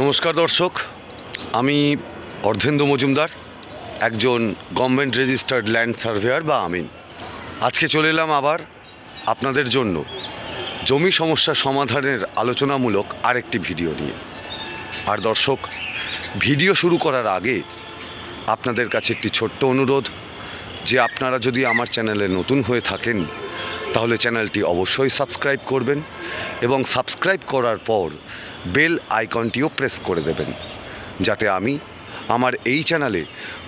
নমস্কার দর্শক, আমি অর্ধেন্দু মজুমদার, একজন গভর্নমেন্ট রেজিস্টার্ড ল্যান্ড সার্ভেয়ার বা আমিন। আজকে চলে এলাম আবার আপনাদের জন্য জমি সমস্যা সমাধানের আলোচনামূলক আরেকটি ভিডিও নিয়ে। আর দর্শক ভিডিও শুরু করার আগে আপনাদের কাছে একটি ছোট্ট অনুরোধ, যে আপনারা যদি আমার চ্যানেলে নতুন হয়ে থাকেন তাহলে চ্যানেলটি অবশ্যই সাবস্ক্রাইব করবেন এবং সাবস্ক্রাইব করার পর বেল আইকনটিও প্রেস করে দেবেন। যাতে আমি আমার এই চ্যানেলে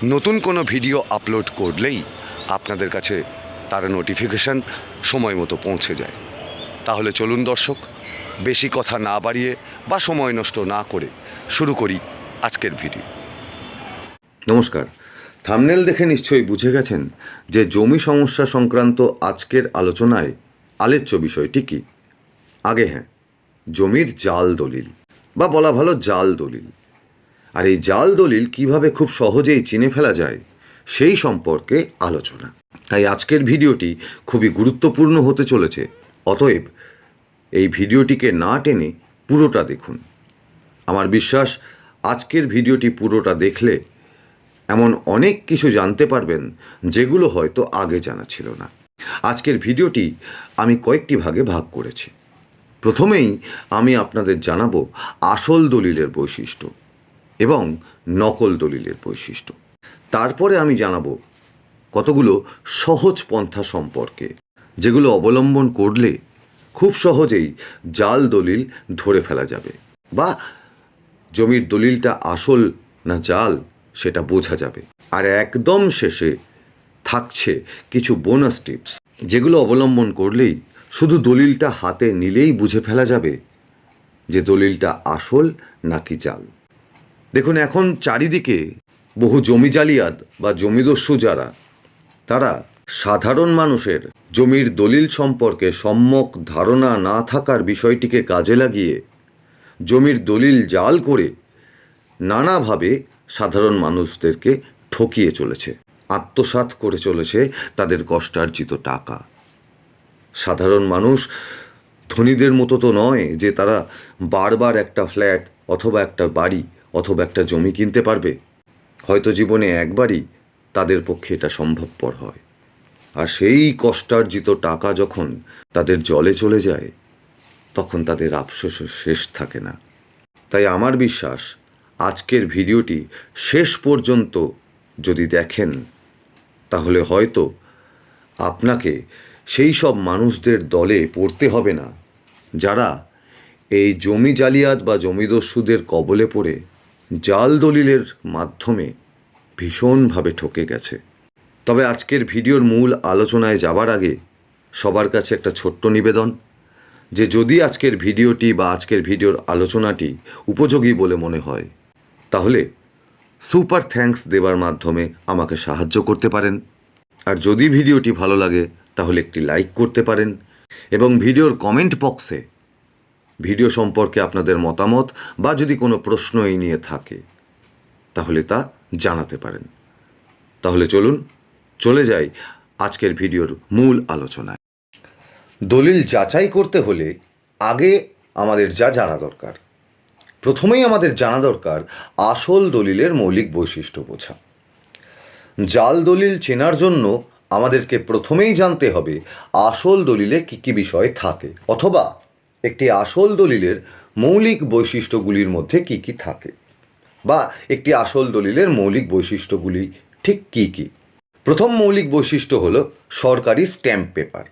নতুন কোনো ভিডিও আপলোড করলেই আপনাদের কাছে তার নোটিফিকেশান সময় মতো পৌঁছে যায়। তাহলে চলুন দর্শক, বেশি কথা না বাড়িয়ে বা সময় নষ্ট না করে শুরু করি আজকের ভিডিও। নমস্কার। থামনেল দেখে নিশ্চয়ই বুঝে গেছেন যে জমি সমস্যা সংক্রান্ত আজকের আলোচনায় আলোচ্য বিষয়টি কী। আগে হ্যাঁ জমির জাল দলিল, বা বলা ভালো জাল দলিল। আর এই জাল দলিল কীভাবে খুব সহজেই চিনে ফেলা যায়, সেই সম্পর্কে আলোচনা। তাই আজকের ভিডিওটি খুবই গুরুত্বপূর্ণ হতে চলেছে, অতএব এই ভিডিওটিকে না টেনে পুরোটা দেখুন। আমার বিশ্বাস আজকের ভিডিওটি পুরোটা দেখলে এমন অনেক কিছু জানতে পারবেন, যেগুলো হয়তো আগে জানা ছিল না। আজকের ভিডিওটি আমি কয়েকটি ভাগে ভাগ করেছি। প্রথমেই আমি আপনাদের জানাব আসল দলিলের বৈশিষ্ট্য এবং নকল দলিলের বৈশিষ্ট্য। তারপরে আমি জানাব কতগুলো সহজ পন্থা সম্পর্কে, যেগুলো অবলম্বন করলে খুব সহজেই জাল দলিল ধরে ফেলা যাবে। বা জমির দলিলটা আসল না জাল সেটা বোঝা যাবে। আর একদম শেষে থাকছে কিছু বোনাস টিপস যেগুলো অবলম্বন করলেই শুধু দলিলটা হাতে নিলেই বুঝে ফেলা যাবে যে দলিলটা আসল নাকি জাল। দেখুন, এখন চারিদিকে বহু জমি জালিয়াত বা জমিদস্যু যারা, তারা সাধারণ মানুষের জমির দলিল সম্পর্কে সম্যক ধারণা না থাকার বিষয়টিকে কাজে লাগিয়ে জমির দলিল জাল করে নানাভাবে সাধারণ মানুষদেরকে ঠকিয়ে চলেছে, আত্মসাৎ করে চলেছে তাদের কষ্টার্জিত টাকা। সাধারণ মানুষ ধনীদের মতো তো নয় যে তারা বারবার একটা ফ্ল্যাট অথবা একটা বাড়ি অথবা একটা জমি কিনতে পারবে। হয়তো জীবনে একবারই তাদের পক্ষে এটা সম্ভবপর হয়। আর সেই কষ্টার্জিত টাকা যখন তাদের জলে চলে যায়, তখন তাদের আফসোসের শেষ থাকে না। তাই আমার বিশ্বাস আজকের ভিডিওটি শেষ পর্যন্ত যদি দেখেন, তাহলে হয়তো আপনাকে সেই সব মানুষদের দলে পড়তে হবে না, যারা এই জমি জালিয়াত বা জমিদস্যুদের কবলে পড়ে জাল দলিলের মাধ্যমে ভীষণভাবে ঠকে গেছে। তবে আজকের ভিডিওর মূল আলোচনায় যাবার আগে সবার কাছে একটা ছোট্ট নিবেদন, যে যদি আজকের ভিডিওটি বা আজকের ভিডিওর আলোচনাটি উপযোগী বলে মনে হয় তাহলে সুপার থ্যাঙ্কস দেবার মাধ্যমে আমাকে সাহায্য করতে পারেন। আর যদি ভিডিওটি ভালো লাগে, তাহলে একটি লাইক করতে পারেন এবং ভিডিওর কমেন্ট বক্সে ভিডিও সম্পর্কে আপনাদের মতামত বা যদি কোনো প্রশ্ন এই নিয়ে থাকে, তাহলে তা জানাতে পারেন। তাহলে চলুন, চলে যাই আজকের ভিডিওর মূল আলোচনায়। দলিল যাচাই করতে হলে আগে আমাদের যা জানা দরকার প্রথমেই আমাদের জানা দরকার আসল দলিলের মৌলিক বৈশিষ্ট্য বোঝা। জাল দলিল চেনার জন্য আমাদেরকে প্রথমেই জানতে হবে আসল দলিলে কী কী বিষয় থাকে, অথবা একটি আসল দলিলের মৌলিক বৈশিষ্ট্যগুলির মধ্যে কী কী থাকে, বা একটি আসল দলিলের মৌলিক বৈশিষ্ট্যগুলি ঠিক কী কী। প্রথম মৌলিক বৈশিষ্ট্য হলো সরকারি স্ট্যাম্প পেপার।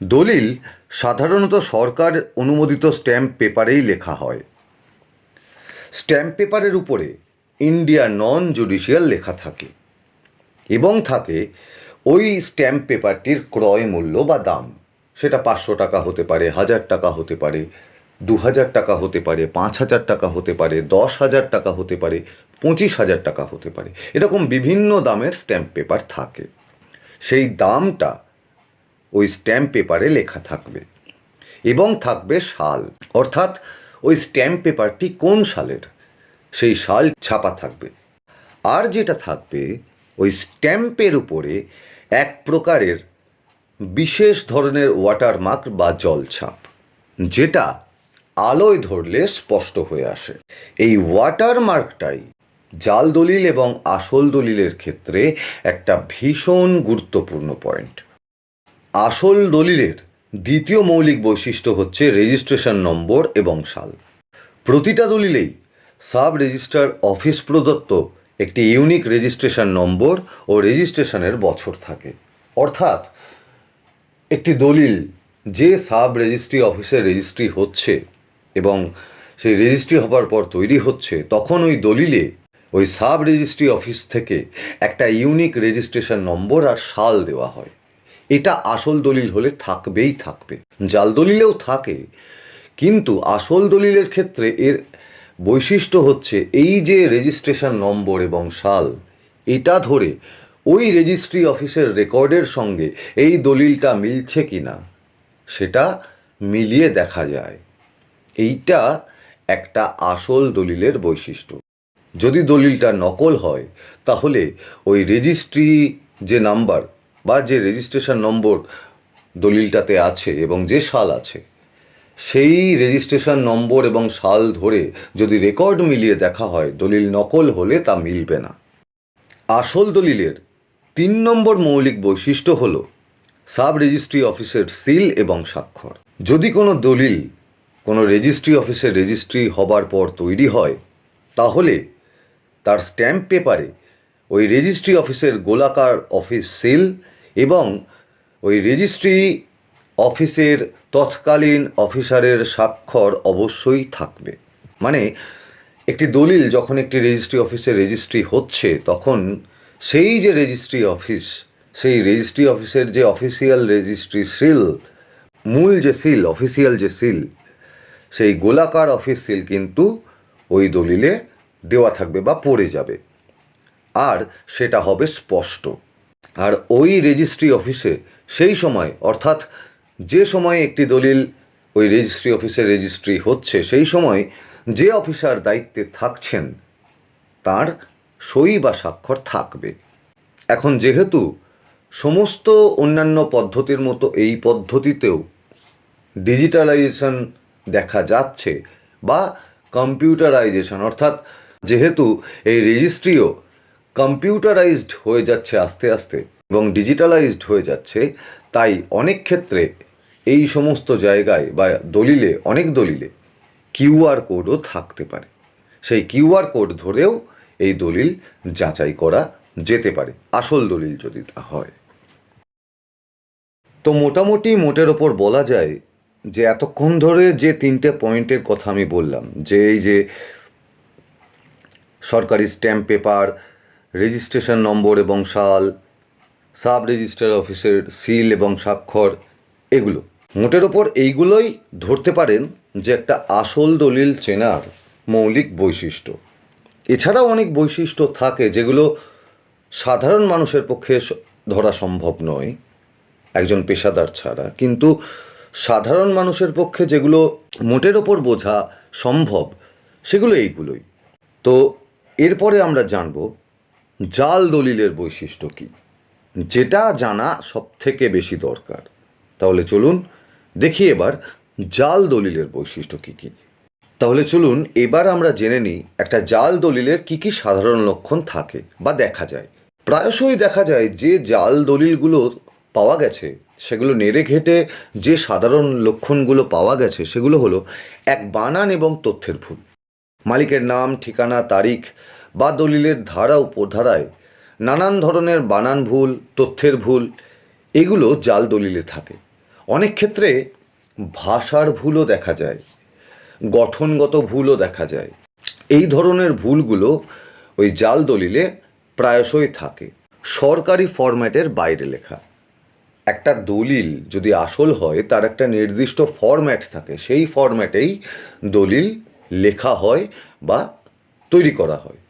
দলিল সাধারণত সরকার অনুমোদিত স্ট্যাম্প পেপারেই লেখা হয়। স্ট্যাম্প পেপারের উপরে ইন্ডিয়া নন জুডিশিয়াল লেখা থাকে এবং থাকে ওই স্ট্যাম্প পেপারটির ক্রয় মূল্য বা দাম। সেটা পাঁচশো টাকা হতে পারে, হাজার টাকা হতে পারে দু হাজার টাকা হতে পারে পাঁচ হাজার টাকা হতে পারে দশ হাজার টাকা হতে পারে পঁচিশ হাজার টাকা হতে পারে। এরকম বিভিন্ন দামের স্ট্যাম্প পেপার থাকে। সেই দামটা ওই স্ট্যাম্প পেপারে লেখা থাকবে এবং থাকবে সাল। অর্থাৎ ওই স্ট্যাম্প পেপারটি কোন সালের সেই সাল ছাপা থাকবে। আর যেটা থাকবে, ওই স্ট্যাম্পের উপরে এক প্রকারের বিশেষ ধরনের ওয়াটারমার্ক বা জলছাপ যেটা আলোয় ধরলে স্পষ্ট হয়ে আসে। এই ওয়াটারমার্কটাই জাল দলিল এবং আসল দলিলের ক্ষেত্রে একটা ভীষণ গুরুত্বপূর্ণ পয়েন্ট আসল দলিলের দ্বিতীয় মৌলিক বৈশিষ্ট্য হচ্ছে রেজিস্ট্রেশন নম্বর এবং সাল। প্রতিটা দলিলেই সাব রেজিস্ট্রার অফিস প্রদত্ত একটি ইউনিক রেজিস্ট্রেশন নম্বর ও রেজিস্ট্রেশনের বছর থাকে। অর্থাৎ একটি দলিল যে সাব রেজিস্ট্রি অফিসে রেজিস্ট্রি হচ্ছে এবং সেই রেজিস্ট্রি হবার পর তৈরি হচ্ছে, তখন ওই দলিলে ওই সাব রেজিস্ট্রি অফিস থেকে একটা ইউনিক রেজিস্ট্রেশন নম্বর আর সাল দেওয়া হয়। এটা আসল দলিল হলে থাকবেই থাকবে। জাল দলিলেও থাকে, কিন্তু আসল দলিলের ক্ষেত্রে এর বৈশিষ্ট্য হচ্ছে এই যে রেজিস্ট্রেশন নম্বর এবং সাল, এটা ধরে ওই রেজিস্ট্রি অফিসের রেকর্ডের সঙ্গে এই দলিলটা মিলছে কি না সেটা মিলিয়ে দেখা যায়। এইটা একটা আসল দলিলের বৈশিষ্ট্য। যদি দলিলটা নকল হয়, তাহলে ওই রেজিস্ট্রি যে নাম্বার বা যে রেজিস্ট্রেশন নম্বর দলিলটাতে আছে এবং যে সাল আছে, সেই রেজিস্ট্রেশন নম্বর এবং সাল ধরে যদি রেকর্ড মিলিয়ে দেখা হয়, দলিল নকল হলে তা মিলবে না। আসল দলিলের তিন নম্বর মৌলিক বৈশিষ্ট্য হল সাব রেজিস্ট্রি অফিসের সিল এবং স্বাক্ষর। যদি কোনো দলিল কোনো রেজিস্ট্রি অফিসের রেজিস্ট্রি হবার পর তৈরি হয়, তাহলে তার স্ট্যাম্প পেপারে ওই রেজিস্ট্রি অফিসের গোলাকার অফিস সিল এবং ওই রেজিস্ট্রি অফিসের তৎকালীন অফিসারের স্বাক্ষর অবশ্যই থাকবে। মানে একটি দলিল যখন একটি রেজিস্ট্রি অফিসে রেজিস্ট্রি হচ্ছে, তখন সেই যে রেজিস্ট্রি অফিস সেই রেজিস্ট্রি অফিসের যে অফিসিয়াল রেজিস্ট্রি সিল মূল যে সিল অফিসিয়াল যে সিল সেই গোলাকার অফিস সিল কিন্তু ওই দলিলে দেওয়া থাকবে বা পড়ে যাবে। আর সেটা হবে স্পষ্ট। আর ওই রেজিস্ট্রি অফিসে সেই সময়, অর্থাৎ যে সময় একটি দলিল ওই রেজিস্ট্রি অফিসে রেজিস্ট্রি হচ্ছে, সেই সময় যে অফিসার দায়িত্বে থাকছেন, তার সই বা স্বাক্ষর থাকবে। এখন যেহেতু সমস্ত অন্যান্য পদ্ধতির মতো এই পদ্ধতিতেও ডিজিটালাইজেশন দেখা যাচ্ছে বা কম্পিউটারাইজেশন অর্থাৎ যেহেতু এই রেজিস্ট্রিও কম্পিউটারাইজড হয়ে যাচ্ছে আস্তে আস্তে এবং ডিজিটালাইজড হয়ে যাচ্ছে, তাই অনেক ক্ষেত্রে এই সমস্ত জায়গায় বা দলিলে, অনেক দলিলে কিউআর কোডও থাকতে পারে। সেই কিউআর কোড ধরেও এই দলিল যাচাই করা যেতে পারে, আসল দলিল যদি তা হয়। তো মোটামুটি মোটের ওপর বলা যায় যে এতক্ষণ ধরে যে তিনটে পয়েন্টের কথা আমি বললাম, যে এই যে সরকারি স্ট্যাম্প পেপার রেজিস্ট্রেশন নম্বর এবং সাল, সাব রেজিস্ট্রার অফিসের সিল এবং স্বাক্ষর, এগুলো। মোটের ওপর এইগুলোই ধরতে পারেন যে একটা আসল দলিল চেনার মৌলিক বৈশিষ্ট্য। এছাড়াও অনেক বৈশিষ্ট্য থাকে যেগুলো সাধারণ মানুষের পক্ষে ধরা সম্ভব নয়, একজন পেশাদার ছাড়া। কিন্তু সাধারণ মানুষের পক্ষে যেগুলো মোটের ওপর বোঝা সম্ভব, সেগুলো এইগুলোই। তো এরপরে আমরা জানব জাল দলিলের বৈশিষ্ট্য কী? যেটা জানা সব থেকে বেশি দরকার। তাহলে চলুন দেখি এবার জাল দলিলের বৈশিষ্ট্য কী কী। তাহলে চলুন এবার আমরা জেনে নিই একটা জাল দলিলের কি কি সাধারণ লক্ষণ থাকে বা দেখা যায়। প্রায়শই দেখা যায় যে জাল দলিলগুলো পাওয়া গেছে, সেগুলো নেড়ে ঘেটে যে সাধারণ লক্ষণগুলো পাওয়া গেছে, সেগুলো হলো এক বানান এবং তথ্যের ভুল। মালিকের নাম, ঠিকানা, তারিখ বা দলিলের ধারা উপধারায় নানান ধরনের বানান ভুল, তথ্যের ভুল, এগুলো জাল দলিলে থাকে। অনেক ক্ষেত্রে ভাষার ভুলও দেখা যায়, গঠনগত ভুলও দেখা যায়। এই ধরনের ভুলগুলো ওই জাল দলিলে প্রায়শই থাকে। সরকারি ফরম্যাটের বাইরে লেখা। একটা দলিল যদি আসল হয়, তার একটা নির্দিষ্ট ফরম্যাট থাকে। সেই ফরম্যাটেই দলিল লেখা হয় বা তৈরি করা হয়।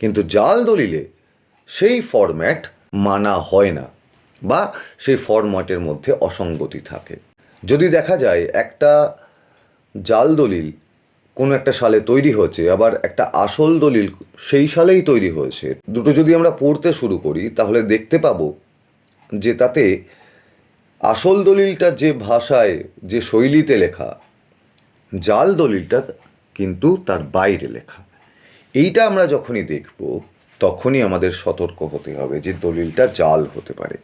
কিন্তু জাল দলিলে সেই ফরম্যাট মানা হয় না বা সেই ফরম্যাটের মধ্যে অসঙ্গতি থাকে। যদি দেখা যায় একটা জাল দলিল কোনো একটা সালে তৈরি হয়েছে, আবার একটা আসল দলিল সেই সালেই তৈরি হয়েছে, দুটো যদি আমরা পড়তে শুরু করি, তাহলে দেখতে পাবো যে তাতে আসল দলিলটা যে ভাষায়, যে শৈলীতে লেখা, জাল দলিলটা কিন্তু তার বাইরে লেখা। এইটা আমরা যখনই দেখব, তখনই আমাদের সতর্ক হতে হবে যে দলিলটা জাল হতে পারে।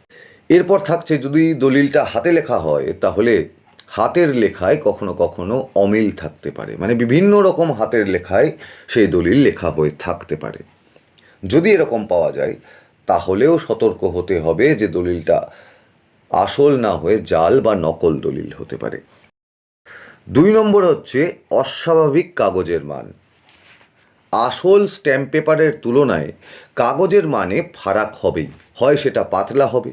এরপর থাকছে যদি দলিলটা হাতে লেখা হয়, তাহলে হাতের লেখায় কখনো কখনো অমিল থাকতে পারে। মানে বিভিন্ন রকম হাতের লেখায় সেই দলিল লেখা হয়ে থাকতে পারে। যদি এরকম পাওয়া যায়, তাহলেও সতর্ক হতে হবে যে দলিলটা আসল না হয়ে জাল বা নকল দলিল হতে পারে। দুই নম্বর হচ্ছে অস্বাভাবিক কাগজের মান। আসল স্ট্যাম্প পেপারের তুলনায় কাগজের মানে ফারাক হবেই। হয় সেটা পাতলা হবে,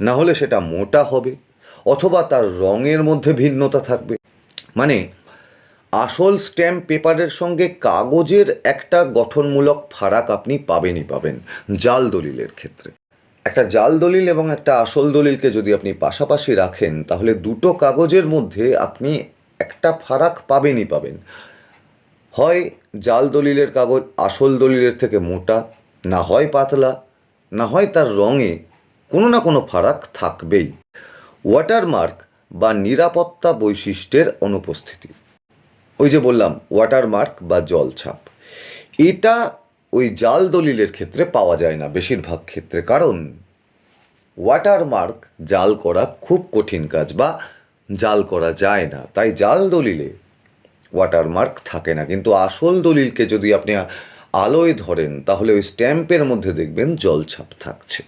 না হলে সেটা মোটা হবে, অথবা তার রঙের মধ্যে ভিন্নতা থাকবে। মানে আসল স্ট্যাম্প পেপারের সঙ্গে কাগজের একটা গঠনমূলক ফারাক আপনি পাবেনই পাবেন, জাল দলিলের ক্ষেত্রে। একটা জাল দলিল এবং একটা আসল দলিলকে যদি আপনি পাশাপাশি রাখেন, তাহলে দুটো কাগজের মধ্যে আপনি একটা ফারাক পাবেনই পাবেন। হয় জাল দলিলের কাগজ আসল দলিলের থেকে মোটা, না হয় পাতলা, না হয় তার রঙে কোনো না কোনো ফারাক থাকবেই। ওয়াটারমার্ক বা নিরাপত্তা বৈশিষ্ট্যের অনুপস্থিতি। ওই যে বললাম, ওয়াটারমার্ক বা জলছাপ। এটা ওই জাল দলিলের ক্ষেত্রে পাওয়া যায় না বেশিরভাগ ক্ষেত্রে, কারণ ওয়াটারমার্ক জাল করা খুব কঠিন কাজ বা জাল করা যায় না। তাই জাল দলিলে ওয়াটারমার্ক থাকে না। কিন্তু আসল দলিলকে যদি আপনি আলোয় ধরেন, তাহলে ওই স্ট্যাম্পের মধ্যে দেখবেন জলছাপ থাকছে।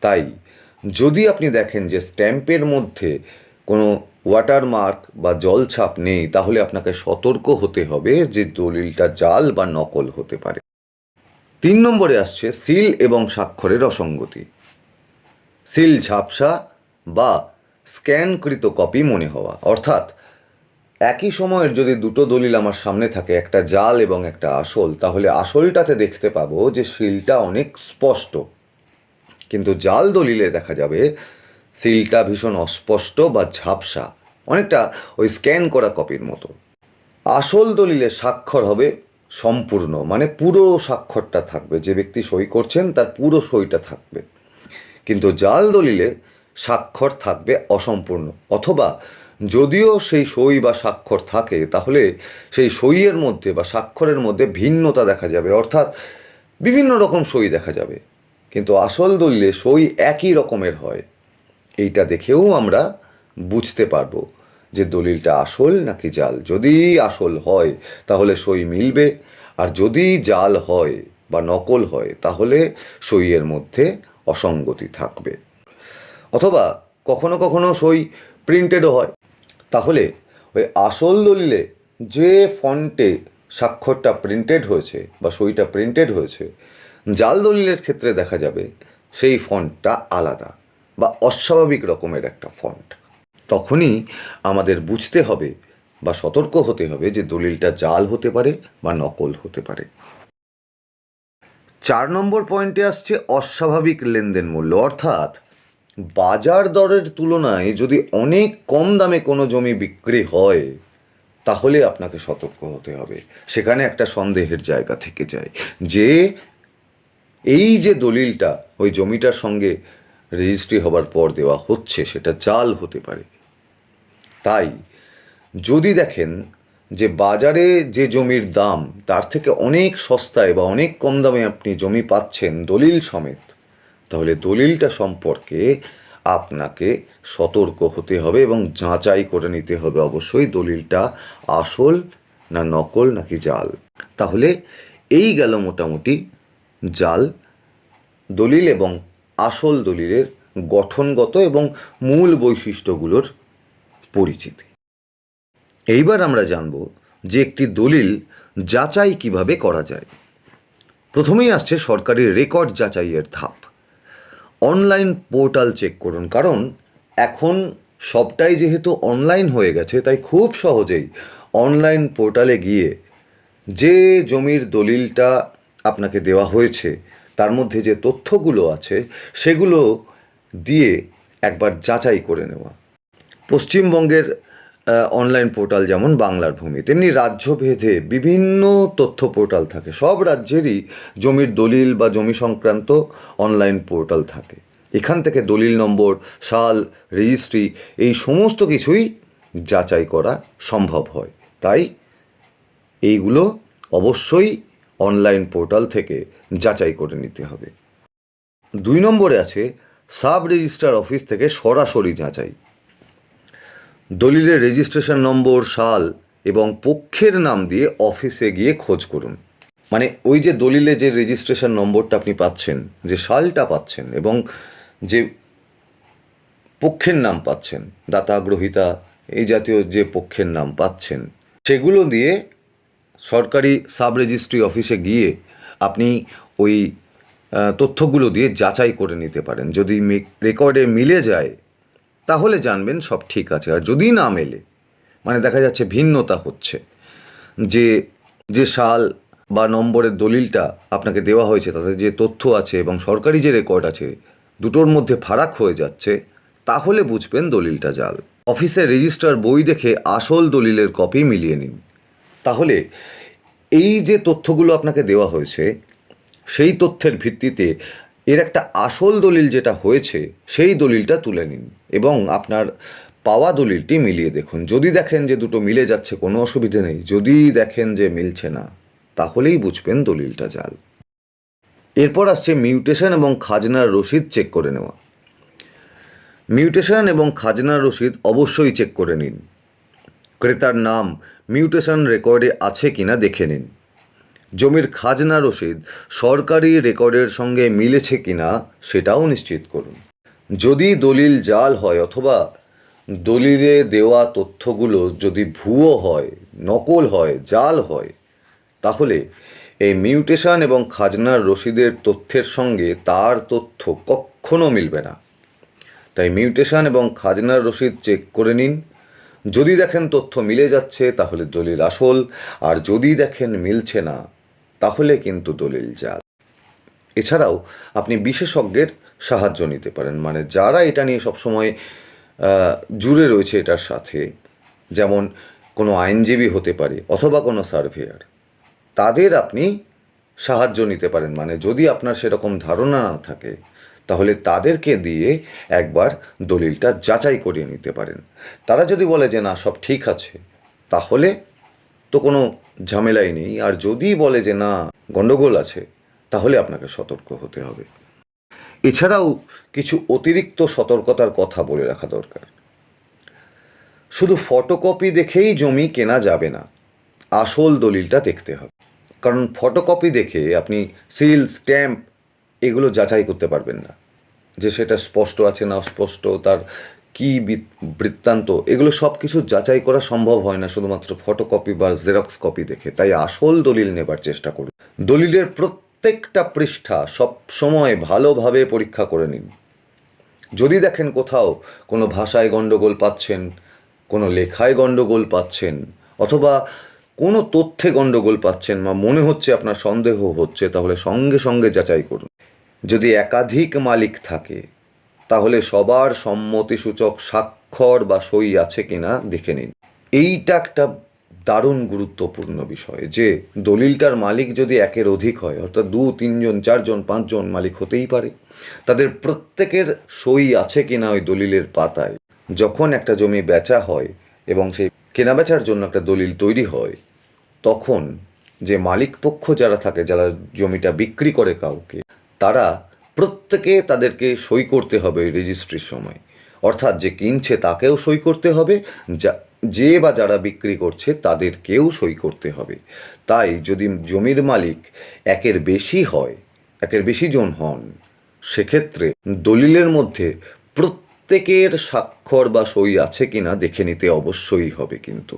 তাই, যদি আপনি দেখেন যে স্ট্যাম্পের মধ্যে কোনো ওয়াটারমার্ক বা জলছাপ নেই, তাহলে আপনাকে সতর্ক হতে হবে যে দলিলটা জাল বা নকল হতে পারে। তিন নম্বরে আসছে সিল এবং স্বাক্ষরের অসঙ্গতি। সিল ঝাপসা বা স্ক্যানকৃত কপি মনে হওয়া। অর্থাৎ একই সময়ের যদি দুটো দলিল আমার সামনে থাকে, একটা জাল এবং একটা আসল, তাহলে আসলটাতে দেখতে পাবো যে সিলটা অনেক স্পষ্ট। কিন্তু জাল দলিলে দেখা যাবে সিলটা ভীষণ অস্পষ্ট বা ঝাপসা, অনেকটা ওই স্ক্যান করা কপির মতো। আসল দলিলে স্বাক্ষর হবে সম্পূর্ণ মানে পুরো স্বাক্ষরটা থাকবে। যে ব্যক্তি সই করছেন, তার পুরো সইটা থাকবে। কিন্তু জাল দলিলে স্বাক্ষর থাকবে অসম্পূর্ণ, অথবা যদিও সেই সই বা স্বাক্ষর থাকে, তাহলে সেই সইয়ের মধ্যে বা স্বাক্ষরের মধ্যে ভিন্নতা দেখা যাবে। অর্থাৎ বিভিন্ন রকম সই দেখা যাবে। কিন্তু আসল দলিলে সই একই রকমের হয়। এইটা দেখেও আমরা বুঝতে পারব যে দলিলটা আসল নাকি জাল। যদি আসল হয়, তাহলে সই মিলবে। আর যদি জাল হয় বা নকল হয়, তাহলে সইয়ের মধ্যে অসঙ্গতি থাকবে। অথবা কখনো কখনো সই প্রিন্টেডও হয়। তাহলে ওই আসল দলিলে যে ফন্টে স্বাক্ষরটা প্রিন্টেড হয়েছে বা সইটা প্রিন্টেড হয়েছে, জাল দলিলের ক্ষেত্রে দেখা যাবে সেই ফন্টটা আলাদা বা অস্বাভাবিক রকমের একটা ফন্ট। তখনই আমাদের বুঝতে হবে বা সতর্ক হতে হবে যে দলিলটা জাল হতে পারে বা নকল হতে পারে। চার নম্বর পয়েন্টে আসছে অস্বাভাবিক লেনদেন মূল্য। অর্থাৎ বাজার দরের তুলনায় যদি অনেক কম দামে কোনো জমি বিক্রি হয়, তাহলে আপনাকে সতর্ক হতে হবে। সেখানে একটা সন্দেহের জায়গা থেকে যায় যে, এই যে দলিলটা, ওই জমিটার সঙ্গে রেজিস্ট্রি হবার পর দেওয়া হচ্ছে, সেটা জাল হতে পারে। তাই, যদি দেখেন যে বাজারে যে জমির দাম, তার থেকে অনেক সস্তায় বা অনেক কম দামে আপনি জমি পাচ্ছেন দলিল সমেত তাহলে দলিলটা সম্পর্কে আপনাকে সতর্ক হতে হবে এবং যাচাই করে নিতে হবে অবশ্যই দলিলটা আসল না নকল নাকি জাল। তাহলে এই গেল মোটামুটি জাল, দলিল এবং আসল দলিলের গঠনগত এবং মূল বৈশিষ্ট্যগুলোর পরিচিতি। এইবার আমরা জানব যে একটি দলিল যাচাই কীভাবে করা যায়। প্রথমেই আসছে সরকারি রেকর্ড যাচাইয়ের ধাপ। অনলাইন পোর্টাল চেক করুন। কারণ এখন সবটাই যেহেতু অনলাইন হয়ে গেছে, তাই খুব সহজেই অনলাইন পোর্টালে গিয়ে যে জমির দলিলটা আপনাকে দেওয়া হয়েছে, তার মধ্যে যে তথ্যগুলো আছে, সেগুলো দিয়ে একবার যাচাই করে নেওয়া। পশ্চিমবঙ্গের অনলাইন পোর্টাল যেমন বাংলার ভূমি, তেমনি রাজ্যভেদে বিভিন্ন তথ্য পোর্টাল থাকে। সব রাজ্যেরই জমির দলিল বা জমি সংক্রান্ত অনলাইন পোর্টাল থাকে। এখান থেকে দলিল নম্বর, সাল রেজিস্ট্রি এই সমস্ত কিছুই যাচাই করা সম্ভব হয়। তাই এইগুলো অবশ্যই অনলাইন পোর্টাল থেকে যাচাই করে নিতে হবে। দুই নম্বরে আছে সাব রেজিস্ট্রার অফিস থেকে সরাসরি যাচাই। দলিলের রেজিস্ট্রেশন নম্বর, সাল এবং পক্ষের নাম দিয়ে অফিসে গিয়ে খোঁজ করুন। মানে ওই যে দলিলে যে রেজিস্ট্রেশন নম্বরটা আপনি পাচ্ছেন, যে সালটা পাচ্ছেন এবং যে পক্ষের নাম পাচ্ছেন, দাতা, গ্রহিতা, এই জাতীয় যে পক্ষের নাম পাচ্ছেন, সেগুলো দিয়ে সরকারি সাব রেজিস্ট্রি অফিসে গিয়ে আপনি ওই তথ্যগুলো দিয়ে যাচাই করে নিতে পারেন। যদি রেকর্ডে মিলে যায় তাহলে জানবেন সব ঠিক আছে। আর যদি না মেলে মানে দেখা যাচ্ছে ভিন্নতা হচ্ছে, যে যে সাল বা নম্বরের দলিলটা আপনাকে দেওয়া হয়েছে, তাতে যে তথ্য আছে এবং সরকারি যে রেকর্ড আছে, দুটোর মধ্যে ফারাক হয়ে যাচ্ছে, তাহলে বুঝবেন দলিলটা জাল। অফিসের রেজিস্টার বই দেখে আসল দলিলের কপি মিলিয়ে নিন। তাহলে এই যে তথ্যগুলো আপনাকে দেওয়া হয়েছে, সেই তথ্যের ভিত্তিতে এর একটা আসল দলিল যেটা হয়েছে, সেই দলিলটা তুলে নিন। এবং আপনার পাওয়া দলিলটি মিলিয়ে দেখুন। যদি দেখেন যে দুটো মিলে যাচ্ছে, কোনো অসুবিধে নেই। যদি দেখেন যে মিলছে না, তাহলেই বুঝবেন দলিলটা জাল। এরপর আসছে মিউটেশন এবং খাজনার রসিদ চেক করে নেওয়া। মিউটেশন এবং খাজনার রসিদ অবশ্যই চেক করে নিন। ক্রেতার নাম মিউটেশন রেকর্ডে আছে কিনা দেখে নিন। জমির খাজনা রসিদ সরকারি রেকর্ডের সঙ্গে মিলেছে কিনা সেটাও নিশ্চিত করুন। যদি দলিল জাল হয় অথবা দলিলে দেওয়া তথ্যগুলো যদি ভুয়ো হয়, নকল হয়, জাল হয়, তাহলে এই মিউটেশন এবং খাজনার রসিদের তথ্যের সঙ্গে তার তথ্য কখনো মিলবে না। তাই মিউটেশন এবং খাজনার রসিদ চেক করে নিন। যদি দেখেন তথ্য মিলে যাচ্ছে, তাহলে দলিল আসল। আর যদি দেখেন মিলছে না, তাহলে কিন্তু দলিল জাল। এছাড়াও আপনি বিশেষজ্ঞের সাহায্য নিতে পারেন। মানে যারা এটা নিয়ে সবসময় জুড়ে রয়েছে এটার সাথে, যেমন কোনো আইনজীবী হতে পারে অথবা কোনো সার্ভেয়ার, তাদের আপনি সাহায্য নিতে পারেন। মানে যদি আপনার সেরকম ধারণা না থাকে, তাহলে তাদেরকে দিয়ে একবার দলিলটা যাচাই করিয়ে নিতে পারেন। তারা যদি বলে যে, না, সব ঠিক আছে, তাহলে তো কোনো ঝামেলাই নেই। আর যদি বলে যে, না গণ্ডগোল আছে, তাহলে আপনাকে সতর্ক হতে হবে। এছাড়াও কিছু অতিরিক্ত সতর্কতার কথা বলে রাখা দরকার। শুধু ফটোকপি দেখেই জমি কেনা যাবে না, আসল দলিলটা দেখতে হবে। কারণ ফটোকপি দেখে আপনি সিল স্ট্যাম্প এগুলো যাচাই করতে পারবেন না। যে সেটা স্পষ্ট আছে না অস্পষ্ট, তার কি বৃত্তান্ত, এগুলো সব কিছু যাচাই করা সম্ভব হয় না শুধুমাত্র ফটোকপি বা জেরক্স কপি দেখে। তাই আসল দলিল নেবার চেষ্টা করুন। দলিলের প্রত্যেকটা পৃষ্ঠা সব সময় ভালোভাবে পরীক্ষা করে নিন। যদি দেখেন কোথাও কোনো ভাষায় গণ্ডগোল পাচ্ছেন, কোনো লেখায় গণ্ডগোল পাচ্ছেন, অথবা কোনো তথ্যে গণ্ডগোল পাচ্ছেন বা মনে হচ্ছে আপনার সন্দেহ হচ্ছে, তাহলে সঙ্গে সঙ্গে যাচাই করুন। যদি একাধিক মালিক থাকে, তাহলে সবার সম্মতিসূচক স্বাক্ষর বা সই আছে কিনা দেখে নিন। এইটা একটা দারুণ গুরুত্বপূর্ণ বিষয় যে দলিলটার মালিক যদি একের অধিক হয়, অর্থাৎ দু, তিনজন, চারজন, পাঁচজন মালিক হতেই পারে, তাদের প্রত্যেকের সই আছে কিনা ওই দলিলের পাতায়? যখন একটা জমি বেচা হয় এবং সেই কেনাবেচার জন্য একটা দলিল তৈরি হয়, তখন যে মালিক পক্ষ যারা থাকে, যারা জমিটা বিক্রি করে কাউকে, তারা প্রত্যেকে তাদেরকে সই করতে হবে রেজিস্ট্রির সময়। অর্থাৎ যে কিনছে তাকেও সই করতে হবে, যা যে বা যারা বিক্রি করছে তাদেরকেও সই করতে হবে। তাই যদি জমির মালিক একের বেশি হয়, একের বেশি জন হন, সেক্ষেত্রে দলিলের মধ্যে প্রত্যেকের স্বাক্ষর বা সই আছে কিনা দেখে নিতে অবশ্যই হবে কিন্তু।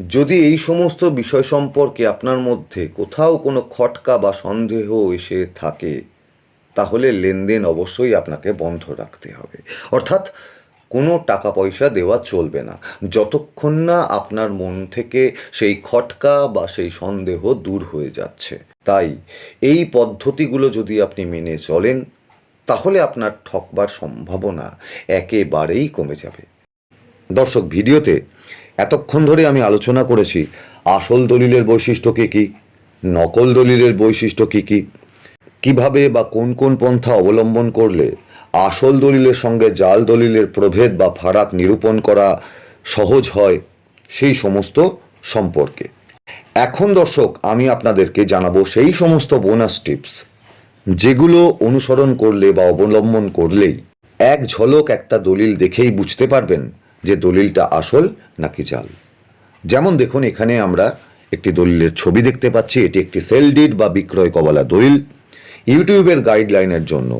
যদি এই সমস্ত বিষয় সম্পর্কে আপনার মধ্যে কোথাও কোনো খটকা বা সন্দেহ এসে থাকে, তাহলে লেনদেন অবশ্যই আপনাকে বন্ধ রাখতে হবে। অর্থাৎ কোনো টাকা পয়সা দেওয়া চলবে না। যতক্ষণ না আপনার মন থেকে সেই খটকা বা সেই সন্দেহ দূর হয়ে যাচ্ছে। তাই এই পদ্ধতিগুলো যদি আপনি মেনে চলেন, তাহলে আপনার ঠকবার সম্ভাবনা একেবারেই কমে যাবে। দর্শক, ভিডিওতে এতক্ষণ ধরে আমি আলোচনা করেছি, আসল দলিলের বৈশিষ্ট্য কী কী, নকল দলিলের বৈশিষ্ট্য কী কী, কীভাবে বা কোন কোন পন্থা অবলম্বন করলে আসল দলিলের সঙ্গে জাল দলিলের প্রভেদ বা ফারাক নিরূপণ করা সহজ হয় সেই সমস্ত সম্পর্কে। এখন দর্শক, আমি আপনাদেরকে জানাব সেই সমস্ত বোনাস টিপস যেগুলো অনুসরণ করলে বা অবলম্বন করলেই এক ঝলক একটা দলিল দেখেই বুঝতে পারবেন যে দলিলটা আসল নাকি জাল। যেমন দেখুন, এখানে আমরা একটি দলিলের ছবি দেখতে পাচ্ছি, এটি একটি সেল ডিড বা বিক্রয় কবলা দলিল। ইউটিউবের গাইডলাইনের জন্য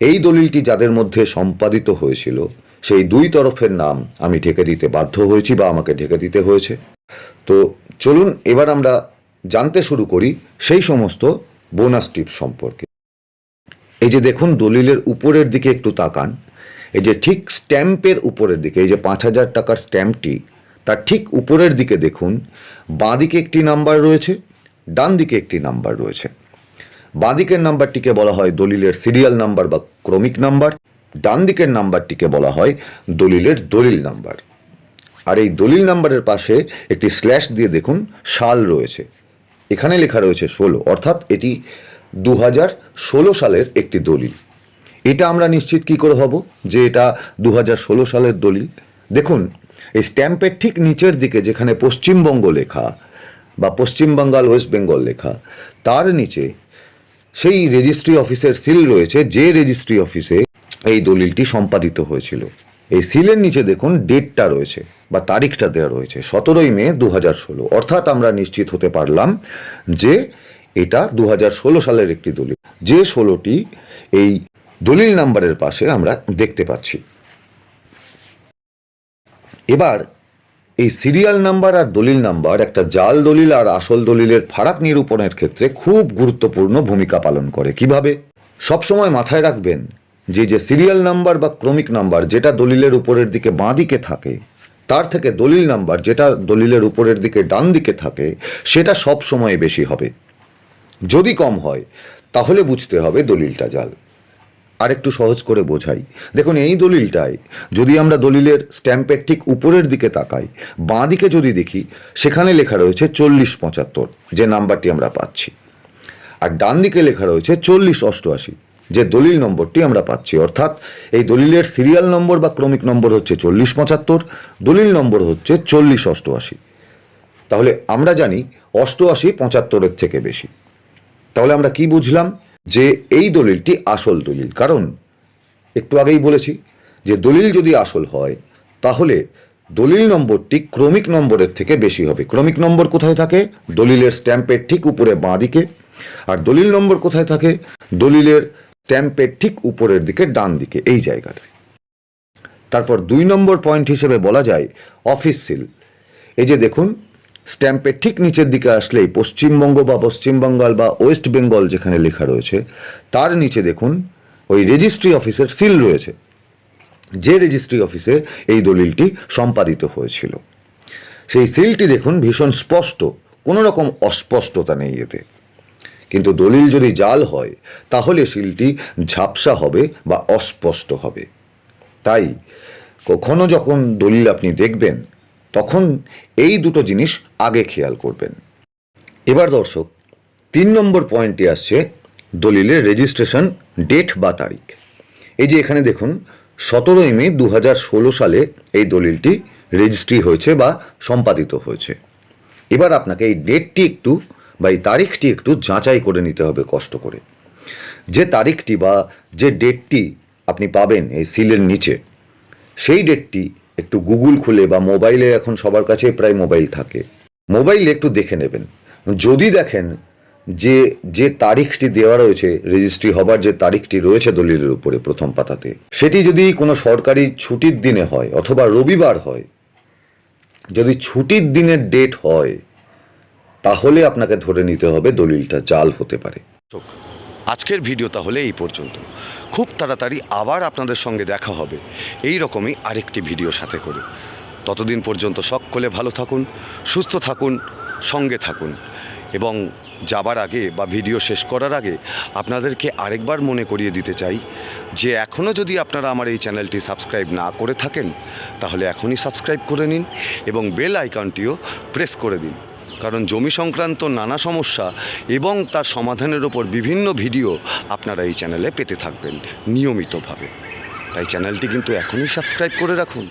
এই দলিলটি যাদের মধ্যে সম্পাদিত হয়েছিল, সেই দুই তরফের নাম আমি ঢেকে দিতে বাধ্য হয়েছি বা আমাকে ঢেকে দিতে হয়েছে। তো চলুন এবার আমরা জানতে শুরু করি সেই সমস্ত বোনাস টিপ সম্পর্কে। এই যে দেখুন, দলিলের উপরের দিকে একটু তাকান। এই যে ঠিক স্ট্যাম্পের উপরের দিকে, এই যে পাঁচ হাজার টাকার স্ট্যাম্পটি, তার ঠিক উপরের দিকে দেখুন বাঁ দিকে একটি নাম্বার রয়েছে ডান দিকে একটি নাম্বার রয়েছে। বাঁ দিকের নাম্বারটিকে বলা হয় দলিলের সিরিয়াল নাম্বার বা ক্রমিক নাম্বার ডান দিকের নাম্বারটিকে বলা হয় দলিলের দলিল নাম্বার। আর এই দলিল নাম্বারের পাশে একটি স্ল্যাশ দিয়ে দেখুন, সাল রয়েছে। এখানে লেখা রয়েছে ষোলো, অর্থাৎ এটি দু হাজার ষোলো সালের একটি দলিল। এটা আমরা নিশ্চিত কি করে হব যে এটা দু হাজার ষোলো সালের দলিল? দেখুন, এই স্ট্যাম্পের ঠিক নিচের দিকে যেখানে পশ্চিমবঙ্গ লেখা বা পশ্চিম বাঙ্গাল ওয়েস্ট বেঙ্গল লেখা, তার নিচে সেই রেজিস্ট্রি অফিসের সিল রয়েছে, যে রেজিস্ট্রি অফিসে এই দলিলটি সম্পাদিত হয়েছিল। এই সিলের নিচে দেখুন ডেটটা রয়েছে বা তারিখটা দেওয়া রয়েছে, সতেরোই মে দু হাজার ষোলো। অর্থাৎ আমরা নিশ্চিত হতে পারলাম যে এটা দু হাজার ষোলো সালের একটি দলিল। যে ষোলোটি এই দলিল নাম্বারের পাশে আমরা দেখতে পাচ্ছি। এবার এই সিরিয়াল নাম্বার আর দলিল নাম্বার একটা জাল দলিল আর আসল দলিলের ফারাক নিরূপণের ক্ষেত্রে খুব গুরুত্বপূর্ণ ভূমিকা পালন করে। কীভাবে? সবসময় মাথায় রাখবেন যে যে সিরিয়াল নাম্বার বা ক্রমিক নাম্বার যেটা দলিলের উপরের দিকে বাঁ দিকে থাকে, তার থেকে দলিল নাম্বার যেটা দলিলের উপরের দিকে ডান দিকে থাকে, সেটা সব সময় বেশি হবে। যদি কম হয়, তাহলে বুঝতে হবে দলিলটা জাল। আর একটু সহজ করে বোঝাই। দেখুন, এই দলিলটায় যদি আমরা দলিলের স্ট্যাম্পের ঠিক উপরের দিকে তাকাই, বাঁ দিকে যদি দেখি, সেখানে লেখা রয়েছে চল্লিশ পঁচাত্তর, যে নাম্বারটি আমরা পাচ্ছি। আর ডান দিকে লেখা রয়েছে চল্লিশ অষ্টআশি, যে দলিল নম্বরটি আমরা পাচ্ছি। অর্থাৎ এই দলিলের সিরিয়াল নম্বর বা ক্রমিক নম্বর হচ্ছে চল্লিশ পঁচাত্তর, দলিল নম্বর হচ্ছে চল্লিশ অষ্টআশি। তাহলে আমরা জানি অষ্টআশি পঁচাত্তরের থেকে বেশি। তাহলে আমরা কি বুঝলাম? যে এই দলিলটি আসল দলিল। কারণ একটু আগেই বলেছি যে দলিল যদি আসল হয়, তাহলে দলিল নম্বরটি ক্রমিক নম্বরের থেকে বেশি হবে। ক্রমিক নম্বর কোথায় থাকে? দলিলের স্ট্যাম্পের ঠিক উপরে বাঁ দিকে। আর দলিল নম্বর কোথায় থাকে? দলিলের স্ট্যাম্পের ঠিক উপরের দিকে ডান দিকে, এই জায়গাটায় তারপর দুই নম্বর পয়েন্ট হিসেবে বলা যায় অফিস সিল। এই যে দেখুন স্ট্যাম্পের ঠিক নিচের দিকে আসলেই পশ্চিমবঙ্গ বা পশ্চিম বাঙ্গাল বা ওয়েস্ট বেঙ্গল যেখানে লেখা রয়েছে, তার নিচে দেখুন ওই রেজিস্ট্রি অফিসের সিল রয়েছে। যে রেজিস্ট্রি অফিসে এই দলিলটি সম্পাদিত হয়েছিল। সেই সিলটি দেখুন ভীষণ স্পষ্ট, কোনো রকম অস্পষ্টতা নেই এতে। কিন্তু দলিল যদি জাল হয়, তাহলে সিলটি ঝাপসা হবে বা অস্পষ্ট হবে। তাই কখনো যখন দলিল আপনি দেখবেন তখন এই দুটো জিনিস আগে খেয়াল করবেন। এবার দর্শক, তিন নম্বর পয়েন্টটি আসছে দলিলের রেজিস্ট্রেশন ডেট বা তারিখ। এই যে এখানে দেখুন সতেরোই মে দু সালে এই দলিলটি রেজিস্ট্রি হয়েছে বা সম্পাদিত হয়েছে। এবার আপনাকে এই ডেটটি একটু বা এই তারিখটি একটু যাচাই করে নিতে হবে কষ্ট করে। যে তারিখটি বা যে ডেটটি আপনি পাবেন এই সিলের নিচে, সেই ডেটটি একটু গুগল খুলে বা মোবাইলে এখন সবার কাছে প্রায় মোবাইল থাকে। মোবাইলে একটু দেখে নেবেন। যদি দেখেন যে যে তারিখটি দেওয়া রয়েছে, রেজিস্ট্রি হবার যে তারিখটি রয়েছে দলিলের উপরে প্রথম পাতাতে, সেটি যদি কোনো সরকারি ছুটির দিনে হয় অথবা রবিবার হয়, যদি ছুটির দিনের ডেট হয়, তাহলে আপনাকে ধরে নিতে হবে দলিলটা জাল হতে পারে। আজকের ভিডিও তাহলে এই পর্যন্ত। খুব তাড়াতাড়ি আবার আপনাদের সঙ্গে দেখা হবে। এই রকমই আরেকটি ভিডিও সাথে করে। ততদিন পর্যন্ত সকলে ভালো থাকুন, সুস্থ থাকুন, সঙ্গে থাকুন। এবং যাবার আগে বা ভিডিও শেষ করার আগে আপনাদেরকে আরেকবার মনে করিয়ে দিতে চাই যে এখনও যদি আপনারা আমার এই চ্যানেলটি সাবস্ক্রাইব না করে থাকেন, তাহলে এখনই সাবস্ক্রাইব করে নিন এবং বেল আইকনটিও প্রেস করে দিন। কারণ জমি সংক্রান্ত নানা সমস্যা এবং তার সমাধানের ওপর বিভিন্ন ভিডিও আপনারা এই চ্যানেলে পেতে থাকবেন নিয়মিতভাবে। তাই চ্যানেলটি কিন্তু এখনই সাবস্ক্রাইব করে রাখুন।